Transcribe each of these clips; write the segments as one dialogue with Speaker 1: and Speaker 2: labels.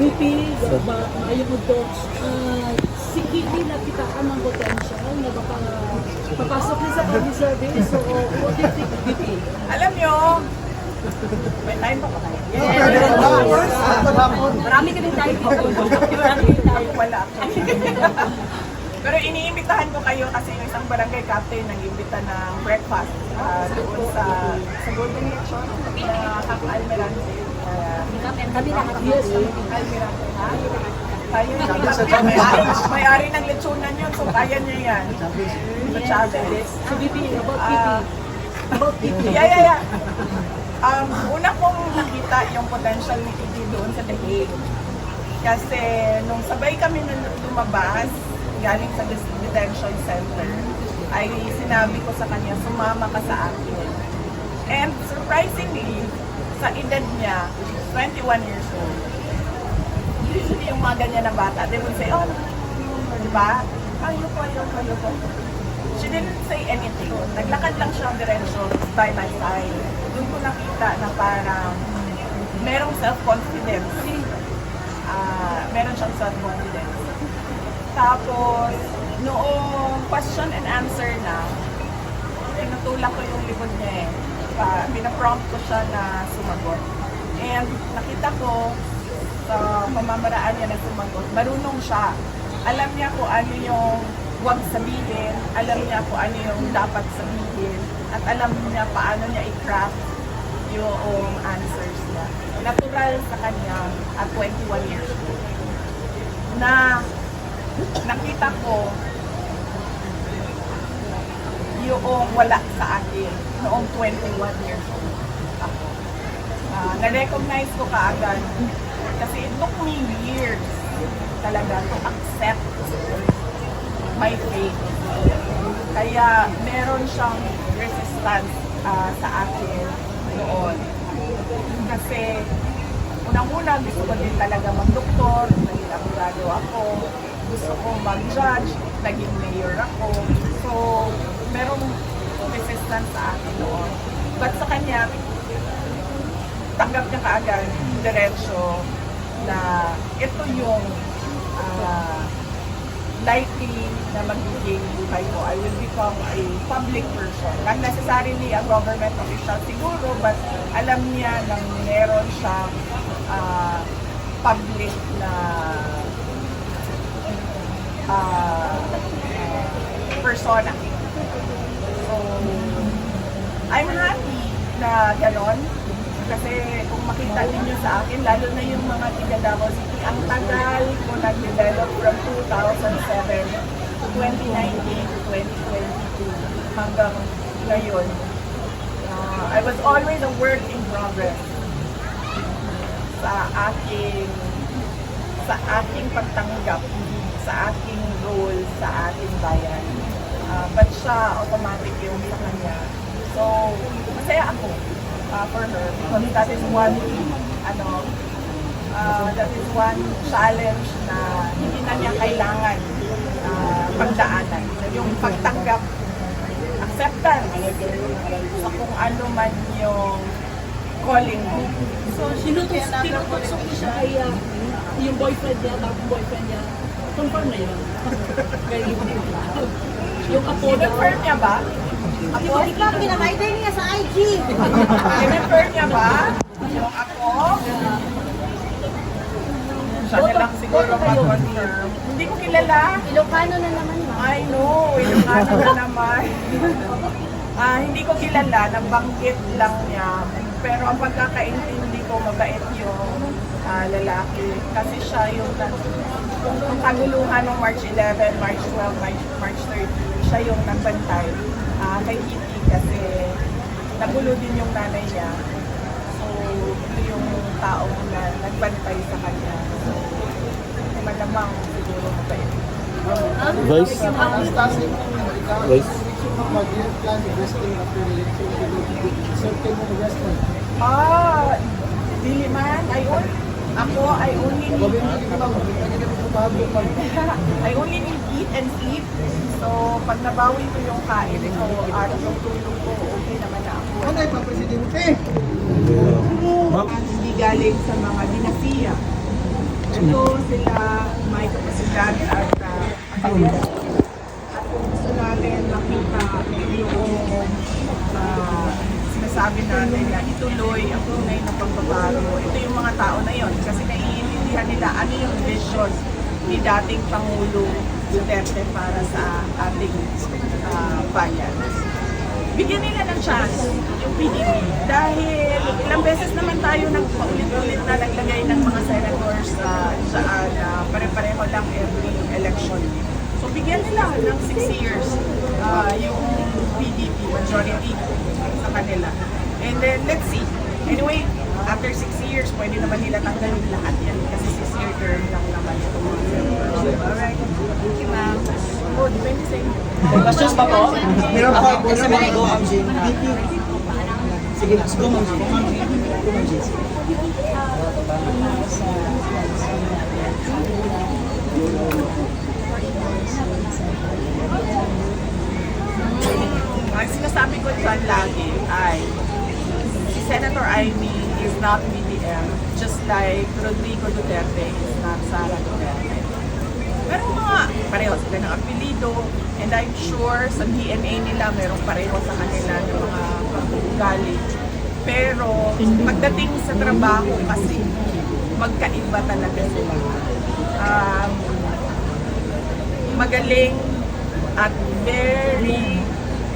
Speaker 1: VP, ba, maayo mo to, ah, si Kitty nakita ka ng potential na baka papasok din sa public service. So, what do you think, VP?
Speaker 2: Alam nyo, may time pa ba tayo?
Speaker 1: Marami ka din tayo dito. Marami din tayo.
Speaker 2: Wala. Pero iniimbitahan ko kayo kasi yung isang barangay captain nag-imbita ng breakfast ah, doon sa sa Golden Lechon na Camp Almirante.
Speaker 1: Kami lahat. Yes.
Speaker 2: Almirante, ha? Tayo may-ari, ng lechonan yun, so kaya niya yan. Chavez.
Speaker 1: So, VP, about
Speaker 2: Ah,
Speaker 1: Kitty. About Kitty.
Speaker 2: Yeah, yeah, yeah. Um, una kong nakita yung potential ni Kiki doon sa The Hague. Kasi nung sabay kami na lumabas, galing sa detention center, ay sinabi ko sa kanya, sumama ka sa akin. And surprisingly, sa edad niya, 21 years old, usually yung mga ganyan na bata, they would say, oh, di ba? Ayoko, ayoko, ayoko. She didn't say anything. Naglakad lang siya diretso by my side. Doon ko nakita na parang merong self-confidence. Ah, meron siyang self-confidence. Tapos, noong question and answer na, tinutulak ko yung likod niya eh. Pa, pinaprompt ko siya na sumagot. And nakita ko sa pamamaraan niya na sumagot, marunong siya. Alam niya kung ano yung huwag sabihin, alam niya kung ano yung dapat sabihin, at alam niya paano niya i-craft yung answers niya. Natural sa kanya at 21 years old. Na nakita ko yung wala sa akin noong 21 years old ako. Ah, na-recognize ko kaagad kasi it took me years talaga to accept my faith. Kaya meron siyang resistance ah, sa akin noon. Kasi unang-una gusto ko din talaga mag-doktor, naging abogado ako, gusto ko mag-judge, naging mayor ako. So, merong resistance sa akin noon. But sa kanya, tanggap niya kaagad, diretsyo, na ito yung ah, likely na magiging buhay ko. I will become a public person. Not necessarily a government official siguro, but alam niya na meron siyang ah, public na ah, persona. So, I'm happy na ganon. Kasi kung makita ninyo sa akin, lalo na yung mga tiga Davao City, ang tagal ko nag-develop from 2007 to 2019 to 2022 hanggang ngayon. Uh, I was always a work in progress sa aking sa aking pagtanggap sa aking role sa ating bayan. Uh, but siya, automatic yung sa kanya. So, masaya ako uh, for her because that is one, ano, uh, that is one challenge na hindi na niya kailangan uh, pagdaanan. Yung pagtanggap, acceptance sa kung ano man yung calling mo.
Speaker 1: So, ko siya ay ah, yung boyfriend niya, bagong boyfriend niya. Confirm na yun. Kaya yung, yung apo daw.
Speaker 2: Kinonfirm niya ba? Ako?
Speaker 3: Ikaw, pinamaiday niya sa IG.
Speaker 2: Kinonfirm niya ba? Yung ako? Siya na lang siguro mag-confirm. Hindi ko kilala.
Speaker 3: Ilocano na naman yun.
Speaker 2: I know, Ilocano na naman. Ah, hindi ko kilala, nabanggit lang niya. Pero ang pagkakaintindi ko, mabait yung ah, lalaki. Kasi siya yung yung kaguluhan ng March 11, March 12, March, March 13, siya yung nagbantay ah, kay Kitty kasi nagulo din yung nanay niya. So, yun yung taong na nagbantay sa kanya. So, malamang siguro mabait.
Speaker 4: Vice? Vice?
Speaker 2: Ah, dili man. Only, ako, I only need, I only need eat and sleep. So, pag nabawi ko yung kain ko, araw ng tulog ko, okay naman na ako.
Speaker 5: Ano yung presidente?
Speaker 4: Ma'am,
Speaker 2: Hindi galing sa mga dinasiya. ito sila may kapasidad at uh, ability. At kung gusto natin makita yung uh, sinasabi natin na ituloy ang tunay na pagbabago, ito yung mga tao na yon kasi naiintindihan nila ano yung vision ni dating Pangulo Duterte para sa ating uh, bayan. Bigyan nila ng chance yung PDP dahil ilang beses naman tayo nagpaulit-ulit na naglagay ng mga senators sa saan na pare-pareho lang every election. So bigyan nila ng 6 years ah, yung PDP majority sa kanila. And then let's see. Anyway, after 6 years, pwede naman nila tanggalin lahat yan kasi 6 year term lang naman itong mga senators. Alright. Thank you, ma'am. Oh, depende sa inyo.
Speaker 5: Questions pa po? Meron pa po na mga go, Ma'am Jane. Sige, let's go, Ma'am Jane. Go, Ma'am Jane.
Speaker 2: Ang sinasabi ko dyan lagi ay si Amy is not BBM just like Rodrigo Duterte is not Sara Duterte. Pero mga pareho sila ng apelido and I'm sure sa DNA nila merong pareho sa kanila ng mga ugali. Pero pagdating sa trabaho kasi magkaiba talaga sila. Um, magaling at very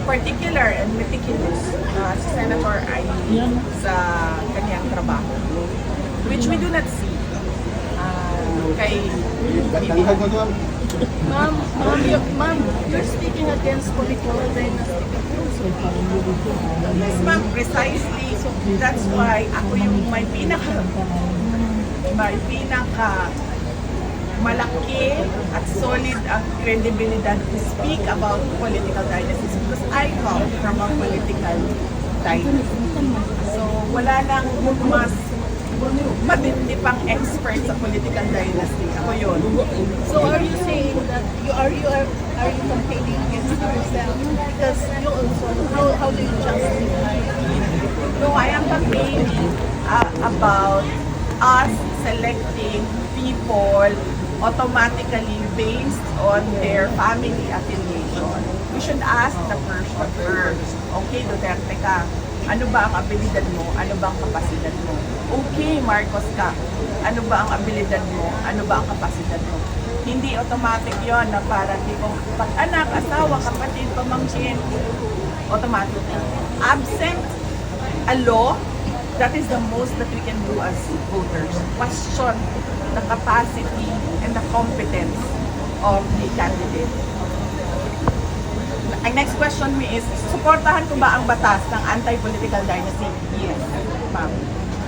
Speaker 2: particular and meticulous uh, si Senator Amy sa kanyang trabaho. Which we do not see uh, kay.
Speaker 1: Ma'am, ma'am, ma'am, you're speaking against political dynasty.
Speaker 2: Yes, ma'am, precisely. That's why ako yung may pinaka may pinaka malaki at solid ang credibility to speak about political dynasties because I come from a political dynasty. So wala nang mas matindi pang expert sa political dynasty. Ako yun.
Speaker 1: So are you saying that you are you are are you campaigning against yourself because you also how how do you justify?
Speaker 2: No, I am campaigning uh, about us selecting people automatically based on their family affiliation. We should ask the person first, okay, Duterte ka, ano ba ang abilidad mo? Ano ba ang kapasidad mo? Okay, Marcos ka, ano ba ang abilidad mo? Ano ba ang kapasidad mo? Hindi automatic yon na para tipong pag-anak, asawa, kapatid, pamangkin, automatic. Absent a law, that is the most that we can do as voters. Question the capacity and the competence of the candidate. Ang next question me is, suportahan ko ba ang batas ng anti-political dynasty? Yes, ma'am.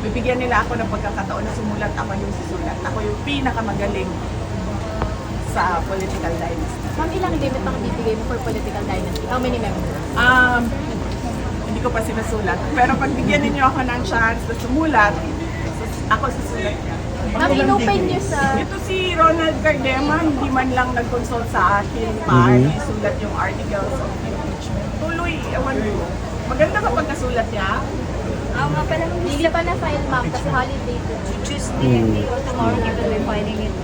Speaker 2: Bibigyan nila ako ng pagkakataon na sumulat ako yung susulat. Ako yung pinakamagaling sa political dynasty.
Speaker 3: Ma'am, ilang limit ang bibigay mo for political dynasty? How many members?
Speaker 2: Um, ko pa sinusulat. Pero pag bigyan ninyo ako ng chance na sumulat, ako susulat niya.
Speaker 3: Ma'am, inopen niyo sa...
Speaker 2: Ito si Ronald Cardema, hindi man lang nag-consult sa akin, paano isulat yung articles of impeachment. Tuloy, ewan ko. Maganda kapag nasulat niya.
Speaker 3: Ah, nga pala, hindi pa na-file, ma'am, kasi holiday to. Tuesday, hindi ko tomorrow na tuloy filing it.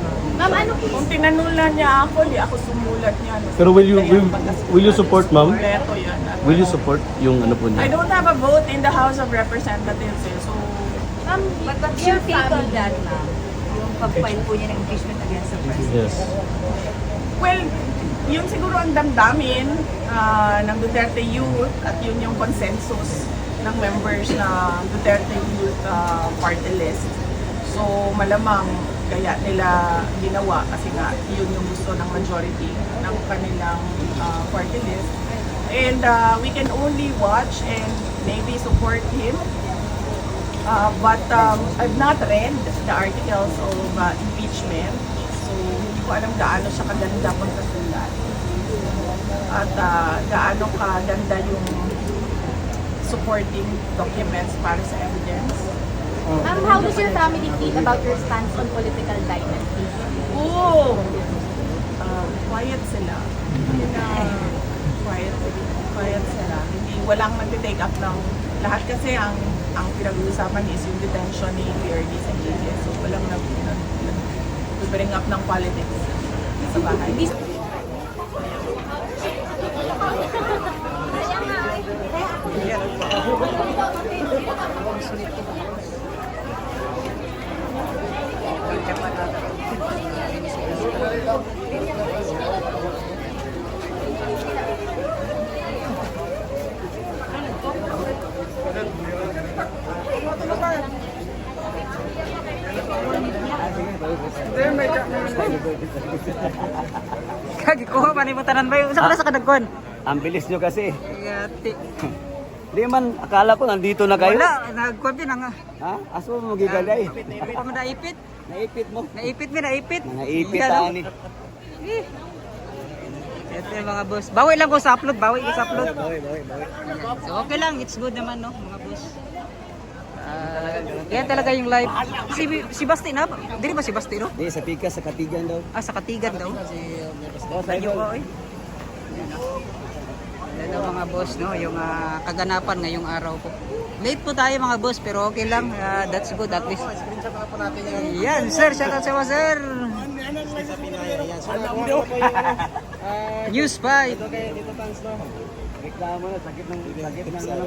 Speaker 3: Ma'am, ano po?
Speaker 2: Kung tinanulan niya ako, di ako sumulat niya.
Speaker 4: Pero will you- will- will you support, ma'am?
Speaker 2: Kompleto yan.
Speaker 4: Will you support yung ano po
Speaker 2: I
Speaker 4: niya?
Speaker 2: don't have a vote in the House of Representatives eh, so
Speaker 3: Ma'am,
Speaker 6: But what's
Speaker 3: your take on
Speaker 6: that, ma'am? Yung pag-file po niya ng impeachment against the president.
Speaker 4: Yes.
Speaker 2: Well, yun siguro ang damdamin ah, ng Duterte Youth at yun yung consensus ng members na Duterte Youth ah, Party List. So malamang kaya nila ginawa kasi nga yun yung gusto ng majority ng kanilang ah, party list. And ah, we can only watch and maybe support him Uh, but um, I've not read the articles of uh, impeachment. So, hindi ko alam gaano siya kaganda pagkasulat. At uh, gaano kaganda yung supporting documents para sa evidence.
Speaker 3: Ma'am, how does your family feel about your stance on political dynasty?
Speaker 2: Oo! Uh, quiet sila. Hindi na quiet, quiet sila. Hindi, walang nag-take up ng lahat kasi ang ang pinag-uusapan is yung detention ni PRD sa KDS. So walang nag, nag, nag bring up ng politics sa bahay.
Speaker 1: Kagi kuha pa ni mo tanan ba? Usa ka sa kadagkon.
Speaker 4: Ang bilis nyo kasi.
Speaker 1: Gati.
Speaker 4: Di man, akala ko nandito na kayo.
Speaker 1: Wala, nagkuha din nga.
Speaker 4: Ha? Aso mo magigalay.
Speaker 1: Ako mo naipit.
Speaker 4: Naipit mo.
Speaker 1: Naipit mi, naipit.
Speaker 4: Mga ipit
Speaker 1: Yan, oh.
Speaker 4: ani.
Speaker 1: Eh. Ito yung mga boss. Bawi lang ko sa upload, bawi ko sa upload.
Speaker 4: Bawi, bawi, bawi.
Speaker 1: So okay lang, it's good naman no, mga boss. Ah, yan talaga yung live. Si si Basti na, dili ba si Basti no?
Speaker 4: Di, sa pika, sa katigan daw.
Speaker 1: Ah, sa Katigan daw.
Speaker 4: Oh, sa
Speaker 1: Ayun daw mga boss, no? Yung ah, kaganapan ngayong araw po. Late po tayo mga boss, pero okay lang. Ah, that's good at least. Yan, sir. Shout out sa mga sir. News 5.
Speaker 4: Reklamo na, sakit ng, sakit ng ano.